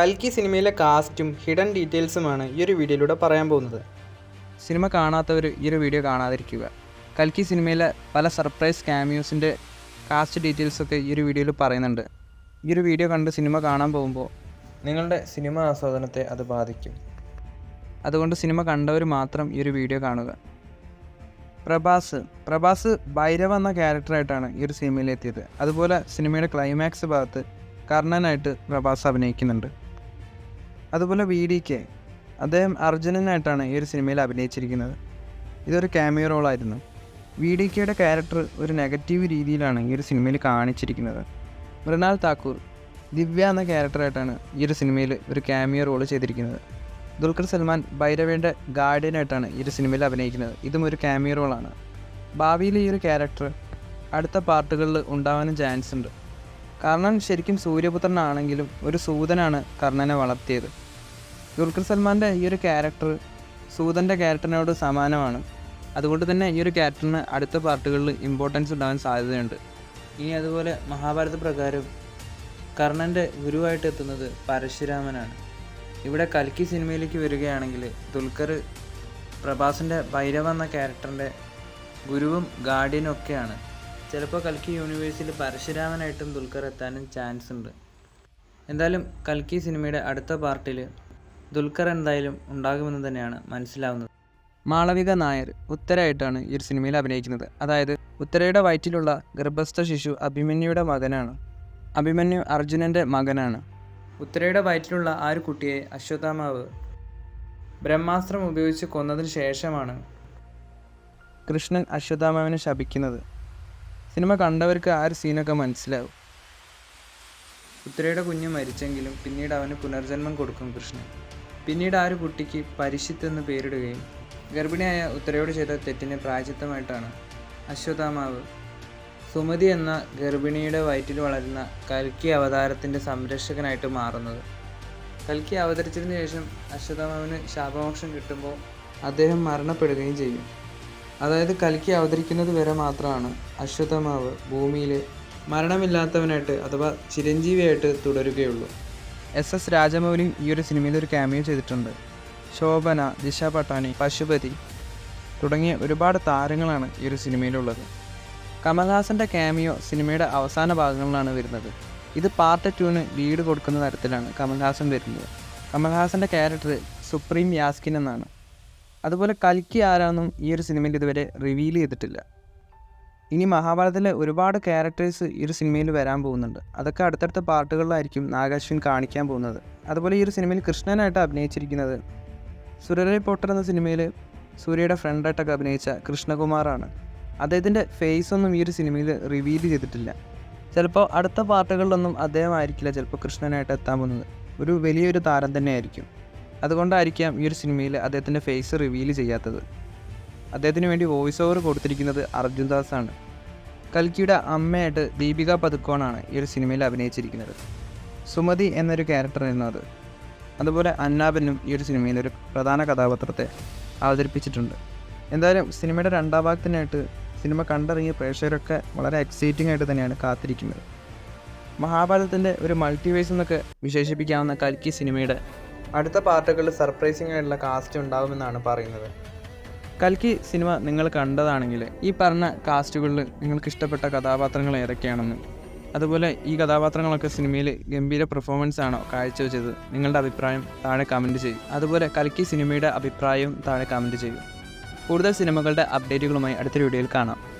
കൽക്കി സിനിമയിലെ കാസ്റ്റും ഹിഡൻ ഡീറ്റെയിൽസുമാണ് ഈ ഒരു വീഡിയോയിലൂടെ പറയാൻ പോകുന്നത്. സിനിമ കാണാത്തവർ ഈ ഒരു വീഡിയോ കാണാതിരിക്കുക. കൽക്കി സിനിമയിലെ പല സർപ്രൈസ് ക്യാമിയോസിന്റെ കാസ്റ്റ് ഡീറ്റെയിൽസൊക്കെ ഈ ഒരു വീഡിയോയിൽ പറയുന്നുണ്ട്. ഈ ഒരു വീഡിയോ കണ്ട് സിനിമ കാണാൻ പോകുമ്പോൾ നിങ്ങളുടെ സിനിമ ആസ്വാദനത്തെ അത് ബാധിക്കും. അതുകൊണ്ട് സിനിമ കണ്ടവർ മാത്രം ഈ ഒരു വീഡിയോ കാണുക. പ്രഭാസ് പ്രഭാസ് ഭൈരവ എന്ന ക്യാരക്ടറായിട്ടാണ് ഈ ഒരു സിനിമയിൽ എത്തിയത് അതുപോലെ സിനിമയുടെ ക്ലൈമാക്സ് ഭാഗത്ത് കർണനായിട്ട് പ്രഭാസ് അഭിനയിക്കുന്നുണ്ട്. അതുപോലെ വി ഡി കെ അദ്ദേഹം അർജുനനായിട്ടാണ് ഈ ഒരു സിനിമയിൽ അഭിനയിച്ചിരിക്കുന്നത്. ഇതൊരു ക്യാമിയോ റോളായിരുന്നു വി ഡി കെയുടെ ക്യാരക്ടർ ഒരു നെഗറ്റീവ് രീതിയിലാണ് ഈ ഒരു സിനിമയിൽ കാണിച്ചിരിക്കുന്നത്. മൃണാൽ താക്കൂർ ദിവ്യ എന്ന ക്യാരക്ടറായിട്ടാണ് ഈ ഒരു സിനിമയിൽ ഒരു ക്യാമിയോ റോൾ ചെയ്തിരിക്കുന്നത്. ദുൽഖർ സൽമാൻ ഭൈരവയുടെ ഗാർഡിയനായിട്ടാണ് ഈ ഒരു സിനിമയിൽ അഭിനയിക്കുന്നത്. ഇതും ഒരു ക്യാമിയോ റോളാണ് ഭാവിയിൽ ഈ ഒരു ക്യാരക്ടർ അടുത്ത പാർട്ടുകളിൽ ഉണ്ടാവാനും ചാൻസ് ഉണ്ട്. കർണൻ ശരിക്കും സൂര്യപുത്രനാണെങ്കിലും ഒരു സൂതനാണ് കർണനെ വളർത്തിയത്. ദുൽഖർ സൽമാന്റെ ഈ ഒരു ക്യാരക്ടർ സൂതന്റെ ക്യാരക്ടറിനോട് സമാനമാണ്. അതുകൊണ്ട് തന്നെ ഈ ഒരു ക്യാരക്ടറിന് അടുത്ത പാർട്ടുകളിൽ ഇമ്പോർട്ടൻസ് ഉണ്ടാകാൻ സാധ്യതയുണ്ട്. ഇനി അതുപോലെ മഹാഭാരത പ്രകാരം കർണന്റെ ഗുരുവായിട്ട് എത്തുന്നത് പരശുരാമനാണ്. ഇവിടെ കൽക്കി സിനിമയിലേക്ക് വരികയാണെങ്കിൽ ദുൽഖർ പ്രഭാസിന്റെ ഭൈരവ എന്ന ക്യാരക്ടറിന്റെ ഗുരുവും ഗാർഡിയനും ഒക്കെയാണ്. ചിലപ്പോൾ കൽക്കി യൂണിവേഴ്സിൽ പരശുരാമനായിട്ടും ദുൽഖർ എത്താനും ചാൻസ് ഉണ്ട്. എന്തായാലും കൽക്കി സിനിമയുടെ അടുത്ത പാർട്ടിൽ ദുൽഖർ എന്തായാലും ഉണ്ടാകുമെന്ന് തന്നെയാണ് മനസ്സിലാവുന്നത്. മാളവിക നായർ ഉത്തരായിട്ടാണ് ഈ ഒരു സിനിമയിൽ അഭിനയിക്കുന്നത്. അതായത് ഉത്തരയുടെ വയറ്റിലുള്ള ഗർഭസ്ഥ ശിശു അഭിമന്യുടെ മകനാണ്. അഭിമന്യു അർജുനന്റെ മകനാണ്. ഉത്തരയുടെ വയറ്റിലുള്ള ആ ഒരു കുട്ടിയെ അശ്വത്ഥാമാവ് ബ്രഹ്മാസ്ത്രം ഉപയോഗിച്ച് കൊന്നതിന് ശേഷമാണ് കൃഷ്ണൻ അശ്വത്ഥാമാവിനെ ശപിക്കുന്നത്. സിനിമ കണ്ടവർക്ക് ആ ഒരു സീനൊക്കെ മനസ്സിലാവും. ഉത്തരയുടെ കുഞ്ഞ് മരിച്ചെങ്കിലും പിന്നീട് അവന് പുനർജന്മം കൊടുക്കും കൃഷ്ണൻ. പിന്നീട് ആ ഒരു കുട്ടിക്ക് പരിശിത്ത് എന്ന് പേരിടുകയും ഗർഭിണിയായ ഉത്തരയോട് ചെയ്ത തെറ്റിന് പ്രായച്ചിത്തമായിട്ടാണ് അശ്വത്ഥാമാവ് സുമതി എന്ന ഗർഭിണിയുടെ വയറ്റിൽ വളരുന്ന കൽക്കി അവതാരത്തിന്റെ സംരക്ഷകനായിട്ട് മാറുന്നത്. കൽക്കി അവതരിച്ചതിന് ശേഷം അശ്വത്ഥാമാവിന് ശാപമോക്ഷം കിട്ടുമ്പോൾ അദ്ദേഹം മരണപ്പെടുകയും ചെയ്യും. അതായത് കൽക്കി അവതരിക്കുന്നത് വരെ മാത്രമാണ് അശ്വത്ഥമാവ് ഭൂമിയിൽ മരണമില്ലാത്തവനായിട്ട് അഥവാ ചിരഞ്ജീവിയായിട്ട് തുടരുകയുള്ളൂ. എസ് എസ് രാജമൗലി ഈ ഒരു സിനിമയിൽ ഒരു ക്യാമിയോ ചെയ്തിട്ടുണ്ട്. ശോഭന ദിശ പട്ടാണി പശുപതി തുടങ്ങിയ ഒരുപാട് താരങ്ങളാണ് ഈ ഒരു സിനിമയിലുള്ളത്. കമൽഹാസന്റെ ക്യാമിയോ സിനിമയുടെ അവസാന ഭാഗങ്ങളിലാണ് വരുന്നത്. ഇത് പാർട്ട് ടുവിന് ലീഡ് കൊടുക്കുന്ന തരത്തിലാണ് കമൽഹാസൻ വരുന്നത്. കമൽഹാസന്റെ ക്യാരക്ടർ സുപ്രീം യാസ്കിൻ എന്നാണ്. അതുപോലെ കൽക്കി ആരാണെന്നും ഈ ഒരു സിനിമയിൽ ഇതുവരെ റിവീൽ ചെയ്തിട്ടില്ല. ഇനി മഹാഭാരതത്തിലെ ഒരുപാട് ക്യാരക്ടേഴ്സ് ഈ ഒരു സിനിമയിൽ വരാൻ പോകുന്നുണ്ട്. അതൊക്കെ അടുത്തടുത്ത പാർട്ടുകളിലായിരിക്കും നാഗാശ്വിൻ കാണിക്കാൻ പോകുന്നത്. അതുപോലെ ഈ ഒരു സിനിമയിൽ കൃഷ്ണനായിട്ട് അഭിനയിച്ചിരിക്കുന്നത് സുരരെ പോട്ടർ എന്ന സിനിമയിൽ സൂര്യയുടെ ഫ്രണ്ടായിട്ടൊക്കെ അഭിനയിച്ച കൃഷ്ണകുമാറാണ്. അദ്ദേഹത്തിന്റെ ഫേസ് ഒന്നും ഈ ഒരു സിനിമയിൽ റിവീൽ ചെയ്തിട്ടില്ല. ചിലപ്പോൾ അടുത്ത പാർട്ടുകളിലൊന്നും അദ്ദേഹം ആയിരിക്കില്ല ചിലപ്പോൾ കൃഷ്ണനായിട്ട് എത്താൻ പോകുന്നത്. ഒരു വലിയൊരു താരം തന്നെയായിരിക്കും. അതുകൊണ്ടായിരിക്കാം ഈ ഒരു സിനിമയിൽ അദ്ദേഹത്തിന്റെ ഫേസ് റിവീൽ ചെയ്യാത്തത്. അദ്ദേഹത്തിന് വേണ്ടി വോയിസ് ഓവർ കൊടുത്തിരിക്കുന്നത് അർജുൻ ദാസ് ആണ് കൽക്കിയുടെ അമ്മയായിട്ട് ദീപിക പതുക്കോണാണ് ഈ ഒരു സിനിമയിൽ അഭിനയിച്ചിരിക്കുന്നത്. സുമതി എന്നൊരു ക്യാരക്ടറായിരുന്നു അത്. അതുപോലെ അന്നാബനും ഈ ഒരു സിനിമയിൽ ഒരു പ്രധാന കഥാപാത്രത്തെ അവതരിപ്പിച്ചിട്ടുണ്ട്. എന്തായാലും സിനിമയുടെ രണ്ടാം ഭാഗത്തിനായിട്ട് സിനിമ കണ്ടിറങ്ങിയ പ്രേക്ഷകരൊക്കെ വളരെ എക്സൈറ്റിംഗ് ആയിട്ട് തന്നെയാണ് കാത്തിരിക്കുന്നത്. മഹാഭാരതത്തിന്റെ ഒരു മൾട്ടിവേഴ്സ് എന്നൊക്കെ വിശേഷിപ്പിക്കാവുന്ന കൽക്കി സിനിമയുടെ അടുത്ത പാർട്ടുകളിൽ സർപ്രൈസിംഗ് ആയിട്ടുള്ള കാസ്റ്റ് ഉണ്ടാകുമെന്നാണ് പറയുന്നത്. കൽക്കി സിനിമ നിങ്ങൾ കണ്ടതാണെങ്കിൽ ഈ പറഞ്ഞ കാസ്റ്റുകളിൽ നിങ്ങൾക്ക് ഇഷ്ടപ്പെട്ട കഥാപാത്രങ്ങൾ ഏതൊക്കെയാണെന്ന്. അതുപോലെ ഈ കഥാപാത്രങ്ങളൊക്കെ സിനിമയിൽ ഗംഭീര പെർഫോമൻസ് ആണോ കാഴ്ചവെച്ചത്? നിങ്ങളുടെ അഭിപ്രായം താഴെ കമന്റ് ചെയ്യും. അതുപോലെ കൽക്കി സിനിമയുടെ അഭിപ്രായവും താഴെ കമന്റ് ചെയ്യും. കൂടുതൽ സിനിമകളുടെ അപ്ഡേറ്റുകളുമായി അടുത്ത വീഡിയോയിൽ കാണാം.